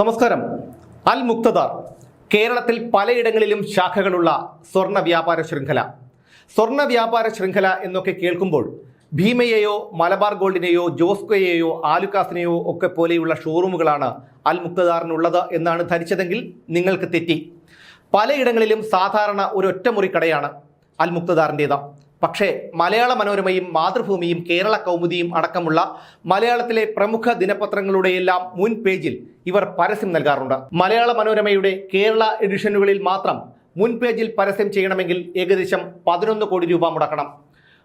നമസ്കാരം. അൽ മുക്തദാർ കേരളത്തിൽ പലയിടങ്ങളിലും ശാഖകളുള്ള സ്വർണ വ്യാപാര ശൃംഖല. സ്വർണ വ്യാപാര ശൃംഖല എന്നൊക്കെ കേൾക്കുമ്പോൾ ഭീമയെയോ മലബാർ ഗോൾഡിനെയോ ജോസ്കോയെയോ ആലുക്കാസിനെയോ ഒക്കെ പോലെയുള്ള ഷോറൂമുകളാണ് അൽ മുക്തദാറിനുള്ളത് എന്നാണ് ധരിച്ചതെങ്കിൽ നിങ്ങൾക്ക് തെറ്റി. പലയിടങ്ങളിലും സാധാരണ ഒരു ഒറ്റമുറി കടയാണ് അൽ മുക്തദാറിന്റേത്. പക്ഷേ മലയാള മനോരമയും മാതൃഭൂമിയും കേരള കൗമുദിയും അടക്കമുള്ള മലയാളത്തിലെ പ്രമുഖ ദിനപത്രങ്ങളുടെയെല്ലാം മുൻ പേജിൽ ഇവർ പരസ്യം നൽകാറുണ്ട്. മലയാള മനോരമയുടെ കേരള എഡിഷനുകളിൽ മാത്രം മുൻ പേജിൽ പരസ്യം ചെയ്യണമെങ്കിൽ ഏകദേശം പതിനൊന്ന് കോടി രൂപ മുടക്കണം.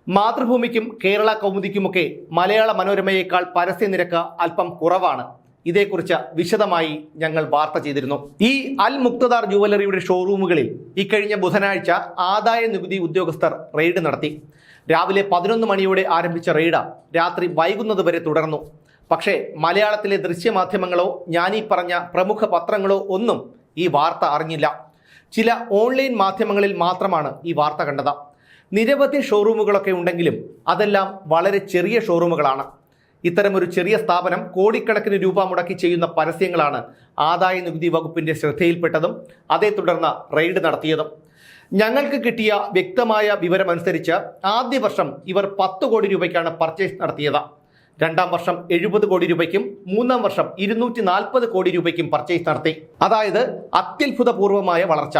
മാതൃഭൂമിക്കും കേരള കൗമുദിക്കുമൊക്കെ മലയാള മനോരമയേക്കാൾ പരസ്യ നിരക്ക് അല്പം കുറവാണ്. ഇതേക്കുറിച്ച് വിശദമായി ഞങ്ങൾ വാർത്ത ചെയ്തിരുന്നു. ഈ അൽ മുക്തദാർ ജുവലറിയുടെ ഷോറൂമുകളിൽ ഇക്കഴിഞ്ഞ ബുധനാഴ്ച ആദായ നികുതി ഉദ്യോഗസ്ഥർ റെയ്ഡ് നടത്തി. രാവിലെ പതിനൊന്ന് മണിയോടെ ആരംഭിച്ച റെയ്ഡ് രാത്രി വൈകുന്നത് വരെ തുടർന്നു. പക്ഷേ മലയാളത്തിലെ ദൃശ്യമാധ്യമങ്ങളോ ഞാനീ പറഞ്ഞ പ്രമുഖ പത്രങ്ങളോ ഒന്നും ഈ വാർത്ത അറിഞ്ഞില്ല. ചില ഓൺലൈൻ മാധ്യമങ്ങളിൽ മാത്രമാണ് ഈ വാർത്ത കണ്ടത്. നിരവധി ഷോറൂമുകളൊക്കെ ഉണ്ടെങ്കിലും അതെല്ലാം വളരെ ചെറിയ ഷോറൂമുകളാണ്. ഇത്തരമൊരു ചെറിയ സ്ഥാപനം കോടിക്കണക്കിന് രൂപ മുടക്കി ചെയ്യുന്ന പരസ്യങ്ങളാണ് ആദായ നികുതി വകുപ്പിന്റെ ശ്രദ്ധയിൽപ്പെട്ടതും അതേ തുടർന്ന് റെയ്ഡ് നടത്തിയതും. ഞങ്ങൾക്ക് കിട്ടിയ വ്യക്തമായ വിവരമനുസരിച്ച് ആദ്യ വർഷം ഇവർ പത്ത് കോടി രൂപയ്ക്കാണ് പർച്ചേസ് നടത്തിയത്. രണ്ടാം വർഷം എഴുപത് കോടി രൂപയ്ക്കും മൂന്നാം വർഷം ഇരുന്നൂറ്റി കോടി രൂപയ്ക്കും പർച്ചേസ് നടത്തി. അതായത് അത്യത്ഭുതപൂർവമായ വളർച്ച.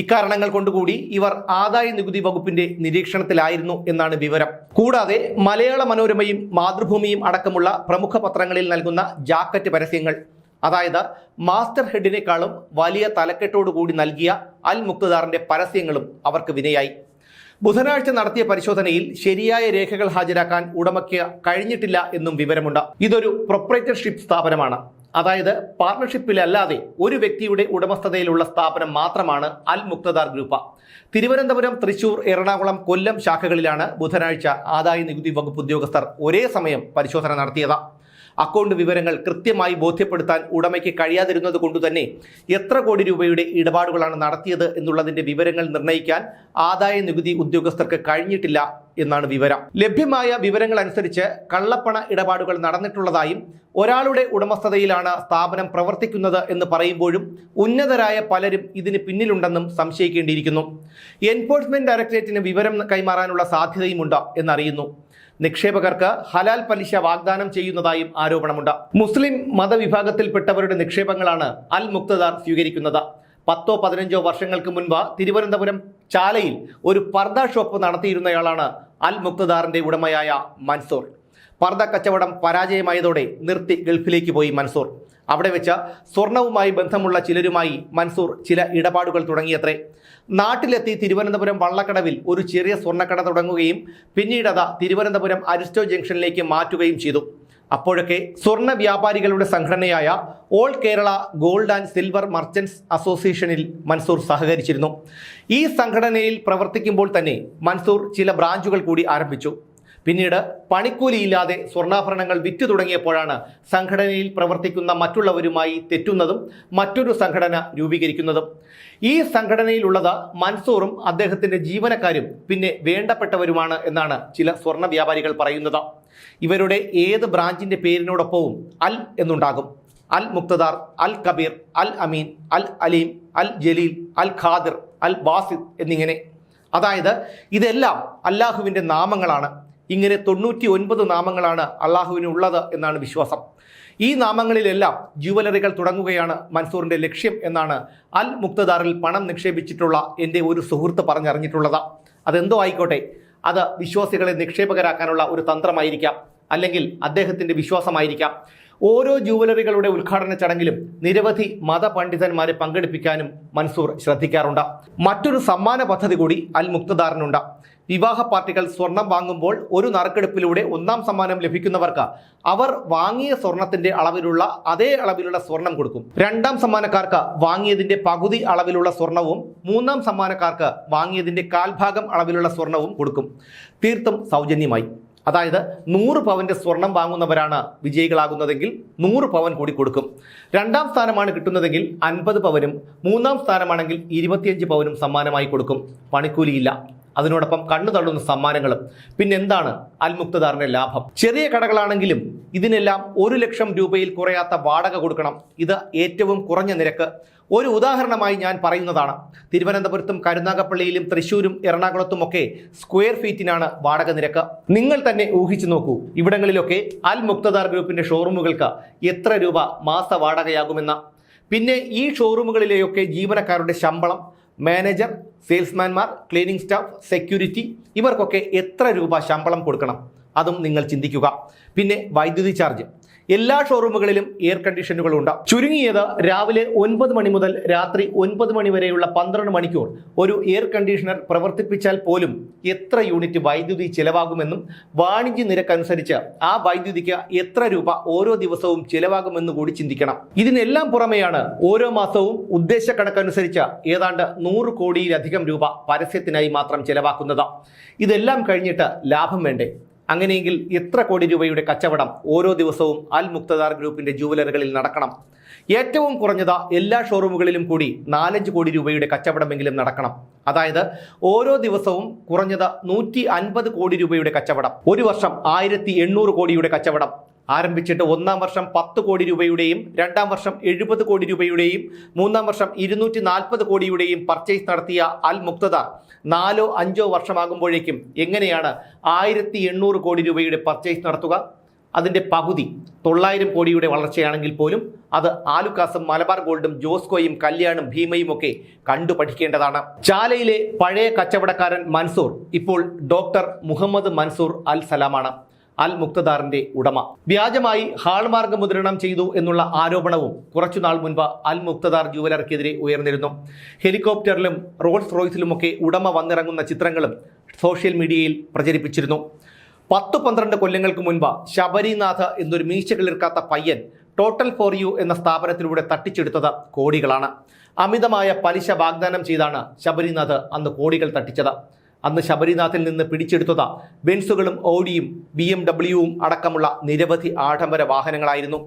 ഇക്കാരണങ്ങൾ കൊണ്ടുകൂടി ഇവർ ആദായ നികുതി വകുപ്പിന്റെ നിരീക്ഷണത്തിലായിരുന്നു എന്നാണ് വിവരം. കൂടാതെ മലയാള മനോരമയും മാതൃഭൂമിയും അടക്കമുള്ള പ്രമുഖ പത്രങ്ങളിൽ നൽകുന്ന ജാക്കറ്റ് പരസ്യങ്ങൾ അതായത് മാസ്റ്റർ ഹെഡിനേക്കാളും വലിയ തലക്കെട്ടോടുകൂടി നൽകിയ അൽ മുക്തദാറിന്റെ പരസ്യങ്ങളും അവർക്ക് വിനയായി. ബുധനാഴ്ച നടത്തിയ പരിശോധനയിൽ ശരിയായ രേഖകൾ ഹാജരാക്കാൻ ഉടമയ്ക്ക് കഴിഞ്ഞിട്ടില്ല എന്നും വിവരമുണ്ട്. ഇതൊരു പ്രൊപ്പറേറ്റർഷിപ്പ് സ്ഥാപനമാണ്. അതായത് പാർട്ണർഷിപ്പിലല്ലാതെ ഒരു വ്യക്തിയുടെ ഉടമസ്ഥതയിലുള്ള സ്ഥാപനം മാത്രമാണ് അൽ മുക്തദാർ ഗ്രൂപ്പ്. തിരുവനന്തപുരം തൃശൂർ എറണാകുളം കൊല്ലം ശാഖകളിലാണ് ബുധനാഴ്ച ആദായ നികുതി വകുപ്പ് ഉദ്യോഗസ്ഥർ ഒരേ സമയം പരിശോധന നടത്തിയത്. അക്കൗണ്ട് വിവരങ്ങൾ കൃത്യമായി ബോധ്യപ്പെടുത്താൻ ഉടമയ്ക്ക് കഴിയാതിരുന്നത് കൊണ്ടുതന്നെ എത്ര കോടി രൂപയുടെ ഇടപാടുകളാണ് നടത്തിയത് എന്നുള്ളതിന്റെ വിവരങ്ങൾ നിർണയിക്കാൻ ആദായ നികുതി ഉദ്യോഗസ്ഥർക്ക് കഴിഞ്ഞിട്ടില്ല എന്നാണ് വിവരം. ലഭ്യമായ വിവരങ്ങൾ അനുസരിച്ച് കള്ളപ്പണ ഇടപാടുകൾ നടന്നിട്ടുള്ളതായും ഒരാളുടെ ഉടമസ്ഥതയിലാണ് സ്ഥാപനം പ്രവർത്തിക്കുന്നത് എന്ന് പറയുമ്പോഴും ഉന്നതരായ പലരും ഇതിന് പിന്നിലുണ്ടെന്നും സംശയിക്കേണ്ടിയിരിക്കുന്നു. എൻഫോഴ്സ്മെന്റ് ഡയറക്ടറേറ്റിന് വിവരം കൈമാറാനുള്ള സാധ്യതയുമുണ്ട് എന്നറിയുന്നു. നിക്ഷേപകർക്ക് ഹലാൽ പലിശ വാഗ്ദാനം ചെയ്യുന്നതായും ആരോപണമുണ്ട്. മുസ്ലിം മതവിഭാഗത്തിൽപ്പെട്ടവരുടെ നിക്ഷേപങ്ങളാണ് അൽ മുക്തദാർ സ്വീകരിക്കുന്നത്. പത്തോ പതിനഞ്ചോ വർഷങ്ങൾക്ക് മുൻപ് തിരുവനന്തപുരം ചാലയിൽ ഒരു പർദ ഷോപ്പ് നടത്തിയിരുന്നയാളാണ് അൽ മുക്തദാറിന്റെ ഉടമയായ മൻസൂർ. പർദ കച്ചവടം പരാജയമായതോടെ നിർത്തി ഗൾഫിലേക്ക് പോയി മൻസൂർ. അവിടെ വെച്ച് സ്വർണവുമായി ബന്ധമുള്ള ചിലരുമായി മൻസൂർ ചില ഇടപാടുകൾ തുടങ്ങിയത്രേ. നാട്ടിലെത്തി തിരുവനന്തപുരം വള്ളക്കടവിൽ ഒരു ചെറിയ സ്വർണക്കട തുടങ്ങുകയും പിന്നീട് അത് തിരുവനന്തപുരം അരിസ്റ്റോ ജംഗ്ഷനിലേക്ക് മാറ്റുകയും ചെയ്തു. അപ്പോഴൊക്കെ സ്വർണ വ്യാപാരികളുടെ സംഘടനയായ all Kerala gold and silver merchants അസോസിയേഷനിൽ Mansoor സഹകരിച്ചിരുന്നു. ഈ സംഘടനയിൽ പ്രവർത്തിക്കുമ്പോൾ തന്നെ മൻസൂർ ചില ബ്രാഞ്ചുകൾ കൂടി ആരംഭിച്ചു. പിന്നീട് പണിക്കൂലിയില്ലാതെ സ്വർണാഭരണങ്ങൾ വിറ്റു തുടങ്ങിയപ്പോഴാണ് സംഘടനയിൽ പ്രവർത്തിക്കുന്ന മറ്റുള്ളവരുമായി തെറ്റുന്നതും മറ്റൊരു സംഘടന രൂപീകരിക്കുന്നതും. ഈ സംഘടനയിലുള്ളത് മൻസൂറും അദ്ദേഹത്തിന്റെ ജീവനക്കാരും പിന്നെ വേണ്ടപ്പെട്ടവരുമാണ് എന്നാണ് ചില സ്വർണ വ്യാപാരികൾ പറയുന്നത്. ഇവരുടെ ഏത് ബ്രാഞ്ചിന്റെ പേരിനോടൊപ്പവും അൽ എന്നുണ്ടാകും. അൽ മുക്തദാർ അൽ കബീർ അൽ അമീൻ അൽ അലീം അൽ ജലീൽ അൽ ഖാദിർ അൽ ബാസിദ് എന്നിങ്ങനെ. അതായത് ഇതെല്ലാം അല്ലാഹുവിന്റെ നാമങ്ങളാണ്. ഇങ്ങനെ തൊണ്ണൂറ്റി ഒൻപത് നാമങ്ങളാണ് അള്ളാഹുവിന് ഉള്ളത് എന്നാണ് വിശ്വാസം. ഈ നാമങ്ങളിലെല്ലാം ജുവലറികൾ തുടങ്ങുകയാണ് മൻസൂറിന്റെ ലക്ഷ്യം എന്നാണ് അൽ മുക്തദാറിൽ പണം നിക്ഷേപിച്ചിട്ടുള്ള എന്റെ ഒരു സുഹൃത്ത് പറഞ്ഞറിഞ്ഞിട്ടുള്ളത്. അതെന്തോ ആയിക്കോട്ടെ. അത് വിശ്വാസികളെ നിക്ഷേപകരാക്കാനുള്ള ഒരു തന്ത്രമായിരിക്കാം. അല്ലെങ്കിൽ അദ്ദേഹത്തിന്റെ വിശ്വാസമായിരിക്കാം. ഓരോ ജുവലറികളുടെ ഉദ്ഘാടന ചടങ്ങിലും നിരവധി മതപണ്ഡിതന്മാരെ പങ്കെടുപ്പിക്കാനും മൻസൂർ ശ്രദ്ധിക്കാറുണ്ട്. മറ്റൊരു സമ്മാന പദ്ധതി കൂടി അൽ മുക്തദാറിനുണ്ട്. വിവാഹ പാർട്ടികൾ സ്വർണം വാങ്ങുമ്പോൾ ഒരു നറുക്കെടുപ്പിലൂടെ ഒന്നാം സമ്മാനം ലഭിക്കുന്നവർക്ക് അവർ വാങ്ങിയ സ്വർണത്തിന്റെ അളവിലുള്ള അതേ അളവിലുള്ള സ്വർണം കൊടുക്കും. രണ്ടാം സമ്മാനക്കാർക്ക് വാങ്ങിയതിന്റെ പകുതി അളവിലുള്ള സ്വർണവും മൂന്നാം സമ്മാനക്കാർക്ക് വാങ്ങിയതിന്റെ കാൽഭാഗം അളവിലുള്ള സ്വർണവും കൊടുക്കും. തീർത്തും സൗജന്യമായി. അതായത് നൂറ് പവന്റെ സ്വർണം വാങ്ങുന്നവരാണ് വിജയികളാകുന്നതെങ്കിൽ നൂറ് പവൻ കൂടി കൊടുക്കും. രണ്ടാം സ്ഥാനമാണ് കിട്ടുന്നതെങ്കിൽ അൻപത് പവനും മൂന്നാം സ്ഥാനമാണെങ്കിൽ ഇരുപത്തിയഞ്ച് പവനും സമ്മാനമായി കൊടുക്കും. പണിക്കൂലിയില്ല. അതിനോടൊപ്പം കണ്ണു തള്ളുന്ന സമ്മാനങ്ങളും. പിന്നെ എന്താണ് അൽമുക്തദാറിന്റെ ലാഭം? ചെറിയ കടകളാണെങ്കിലും ഇതിനെല്ലാം ഒരു ലക്ഷം രൂപയിൽ കുറയാത്ത വാടക കൊടുക്കണം. ഇത് ഏറ്റവും കുറഞ്ഞ നിരക്ക്. ഒരു ഉദാഹരണമായി ഞാൻ പറയുന്നതാണ്. തിരുവനന്തപുരത്തും കരുനാഗപ്പള്ളിയിലും തൃശ്ശൂരും എറണാകുളത്തുമൊക്കെ സ്ക്വയർ ഫീറ്റിനാണ് വാടക നിരക്ക്. നിങ്ങൾ തന്നെ ഊഹിച്ചു നോക്കൂ ഇവിടങ്ങളിലൊക്കെ അൽ മുക്തദാർ ഗ്രൂപ്പിന്റെ ഷോറൂമുകൾക്ക് എത്ര രൂപ മാസ വാടകയാകുമെന്ന. പിന്നെ ഈ ഷോറൂമുകളിലെയൊക്കെ ജീവനക്കാരുടെ ശമ്പളം മാനേജർ സെയിൽസ്മാൻമാർ ക്ലീനിങ് സ്റ്റാഫ് സെക്യൂരിറ്റി ഇവർക്കൊക്കെ എത്ര രൂപ ശമ്പളം കൊടുക്കണം? അതും നിങ്ങൾ ചിന്തിക്കുക. പിന്നെ വൈദ്യുതി ചാർജ്. എല്ലാ ഷോറൂമുകളിലും എയർ കണ്ടീഷനുകളുണ്ട് ചുരുങ്ങിയത് രാവിലെ ഒൻപത് മണി മുതൽ രാത്രി ഒൻപത് മണി വരെയുള്ള പന്ത്രണ്ട് മണിക്കൂർ ഒരു എയർ കണ്ടീഷണർ പ്രവർത്തിപ്പിച്ചാൽ പോലും എത്ര യൂണിറ്റ് വൈദ്യുതി ചിലവാകുമെന്നും വാണിജ്യ നിരക്കനുസരിച്ച് ആ വൈദ്യുതിക്ക് എത്ര രൂപ ഓരോ ദിവസവും ചിലവാകുമെന്നും കൂടി ചിന്തിക്കണം. ഇതിനെല്ലാം പുറമെയാണ് ഓരോ മാസവും ഉദ്ദേശ കണക്കനുസരിച്ച് ഏതാണ്ട് നൂറ് കോടിയിലധികം രൂപ പരസ്യത്തിനായി മാത്രം ചിലവാക്കുന്നത്. ഇതെല്ലാം കഴിഞ്ഞിട്ട് ലാഭം വേണ്ടേ? അങ്ങനെയെങ്കിൽ എത്ര കോടി രൂപയുടെ കച്ചവടം ഓരോ ദിവസവും അൽ മുക്തദാർ ഗ്രൂപ്പിന്റെ ജൂവലറികളിൽ നടക്കണം? ഏറ്റവും കുറഞ്ഞത് എല്ലാ ഷോറൂമുകളിലും കൂടി നാലഞ്ച് കോടി രൂപയുടെ കച്ചവടമെങ്കിലും നടക്കണം. അതായത് ഓരോ ദിവസവും കുറഞ്ഞത് നൂറ്റി കോടി രൂപയുടെ കച്ചവടം. ഒരു വർഷം ആയിരത്തി കോടിയുടെ കച്ചവടം. ആരംഭിച്ചിട്ട് ഒന്നാം വർഷം പത്ത് കോടി രൂപയുടെയും രണ്ടാം വർഷം എഴുപത് കോടി രൂപയുടെയും മൂന്നാം വർഷം ഇരുന്നൂറ്റി നാൽപ്പത് കോടിയുടെയും പർച്ചേസ് നടത്തിയ അൽ മുക്തദാർ നാലോ അഞ്ചോ വർഷമാകുമ്പോഴേക്കും എങ്ങനെയാണ് ആയിരത്തി എണ്ണൂറ് കോടി രൂപയുടെ പർച്ചേസ് നടത്തുക? അതിന്റെ പകുതി തൊള്ളായിരം കോടിയുടെ വളർച്ചയാണെങ്കിൽ പോലും അത് ആലുക്കാസും മലബാർ ഗോൾഡും ജോസ്കോയും കല്യാണും ഭീമയും ഒക്കെ കണ്ടു പഠിക്കേണ്ടതാണ് ചാലയിലെ പഴയ കച്ചവടക്കാരൻ മൻസൂർ ഇപ്പോൾ ഡോക്ടർ മുഹമ്മദ് മൻസൂർ അൽ സലാമാണ് അൽ മുക്തദാറിന്റെ ഉടമ. വ്യാജമായി ഹാൾമാർക്ക് മുദ്രണം ചെയ്തു എന്നുള്ള ആരോപണവും കുറച്ചുനാൾ മുൻപ് അൽ മുക്തദാർ ജുവലർക്കെതിരെ ഉയർന്നിരുന്നു. ഹെലികോപ്റ്ററിലും റോൾസ് റോയ്സിലുമൊക്കെ ഉടമ വന്നിറങ്ങുന്ന ചിത്രങ്ങളും സോഷ്യൽ മീഡിയയിൽ പ്രചരിപ്പിച്ചിരുന്നു. പത്ത് പന്ത്രണ്ട് കൊല്ലങ്ങൾക്ക് മുൻപ് ശബരിനാഥ് എന്നൊരു മീശ കിളിർക്കാത്ത പയ്യൻ ടോട്ടൽ ഫോർ യു എന്ന സ്ഥാപനത്തിലൂടെ തട്ടിച്ചെടുത്തത് കോടികളാണ്. അമിതമായ പലിശ വാഗ്ദാനം ചെയ്താണ് ശബരിനാഥ് അന്ന് കോടികൾ തട്ടിച്ചത്. അന്ന് ശബരിനാഥിൽ നിന്ന് പിടിച്ചെടുത്തത്. ബെൻസുകളും ഓഡിയും ബി എം ഡബ്ല്യുവും അടക്കമുള്ള നിരവധി ആഡംബര വാഹനങ്ങളായിരുന്നു.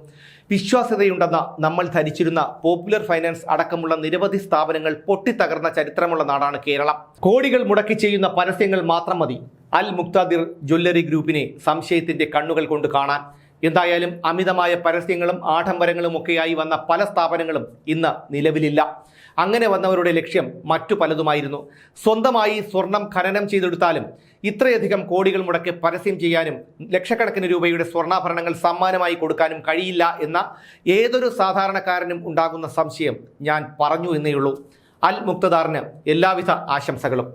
വിശ്വാസ്യതയുണ്ടെന്ന നമ്മൾ ധരിച്ചിരുന്ന പോപ്പുലർ ഫൈനാൻസ് അടക്കമുള്ള നിരവധി സ്ഥാപനങ്ങൾ പൊട്ടിത്തകർന്ന ചരിത്രമുള്ള നാടാണ് കേരളം. കോടികൾ മുടക്കി ചെയ്യുന്ന പരസ്യങ്ങൾ മാത്രം മതി. അൽ മുക്താദിർ ജ്വല്ലറി ഗ്രൂപ്പിനെ സംശയത്തിന്റെ കണ്ണുകൾ കൊണ്ട് കാണാൻ. എന്തായാലും അമിതമായ പരസ്യങ്ങളും ആഡംബരങ്ങളും ഒക്കെയായി വന്ന പല സ്ഥാപനങ്ങളും ഇന്ന് നിലവിലില്ല. അങ്ങനെ വന്നവരുടെ ലക്ഷ്യം മറ്റു പലതുമായിരുന്നു. സ്വന്തമായി സ്വർണം ഖനനം ചെയ്തെടുത്താലും ഇത്രയധികം കോടികൾ മുടക്കി പരസ്യം ചെയ്യാനും ലക്ഷക്കണക്കിന് രൂപയുടെ സ്വർണാഭരണങ്ങൾ സമ്മാനമായി കൊടുക്കാനും കഴിയില്ല എന്ന ഏതൊരു സാധാരണക്കാരനും ഉണ്ടാകുന്ന സംശയം ഞാൻ പറഞ്ഞു എന്നേയുള്ളൂ. അൽ മുക്തദാറിന് എല്ലാവിധ ആശംസകളും.